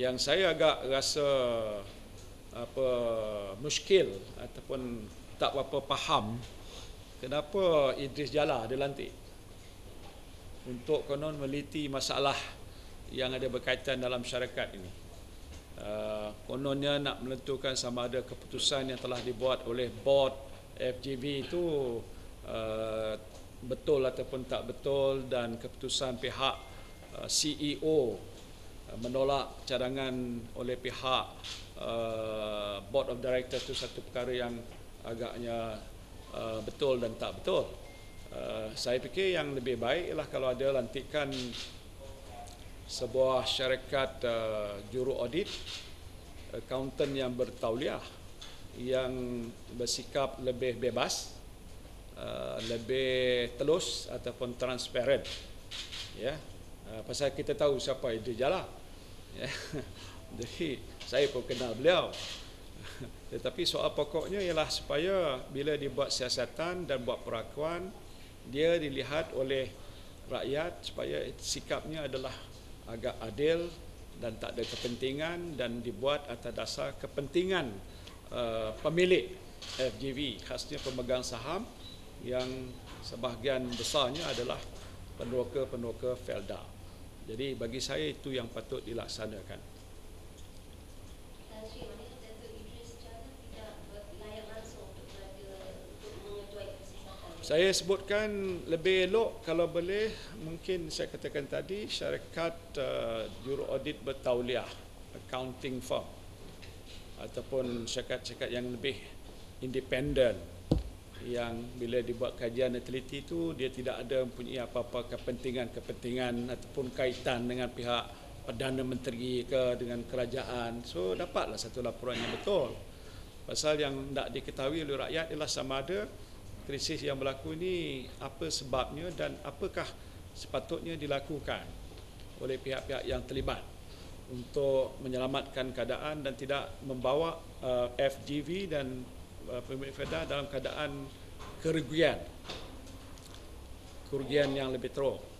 yang saya agak rasa apa muskil ataupun tak berapa faham kenapa Idris Jala dilantik untuk konon meliti masalah yang ada berkaitan dalam syarikat ini. Uh, kononnya nak menentukan sama ada keputusan yang telah dibuat oleh board FGV itu uh, betul ataupun tak betul dan keputusan pihak uh, CEO menolak cadangan oleh pihak uh, board of directors itu satu perkara yang agaknya uh, betul dan tak betul. Uh, saya fikir yang lebih baik ialah kalau ada lantikan sebuah syarikat uh, juru audit accountant yang bertauliah yang bersikap lebih bebas uh, lebih telus ataupun transparent ya uh, pasal kita tahu siapa itu jala ya. Jadi saya pun kenal beliau. Tetapi soal pokoknya ialah supaya bila dibuat siasatan dan buat perakuan dia dilihat oleh rakyat supaya sikapnya adalah agak adil dan tak ada kepentingan dan dibuat atas dasar kepentingan uh, pemilik FGV khasnya pemegang saham yang sebahagian besarnya adalah peneroka-peneroka Felda. Jadi bagi saya itu yang patut dilaksanakan. Saya sebutkan lebih elok kalau boleh mungkin saya katakan tadi syarikat uh, juru audit bertauliah accounting firm ataupun syarikat-syarikat yang lebih independen yang bila dibuat kajian dan teliti itu dia tidak ada mempunyai apa-apa kepentingan-kepentingan ataupun kaitan dengan pihak Perdana Menteri ke dengan kerajaan. So dapatlah satu laporan yang betul. Pasal yang tidak diketahui oleh rakyat ialah sama ada krisis yang berlaku ini apa sebabnya dan apakah sepatutnya dilakukan oleh pihak-pihak yang terlibat untuk menyelamatkan keadaan dan tidak membawa uh, FGV dan pemilik FEDA dalam keadaan kerugian. Kerugian yang lebih teruk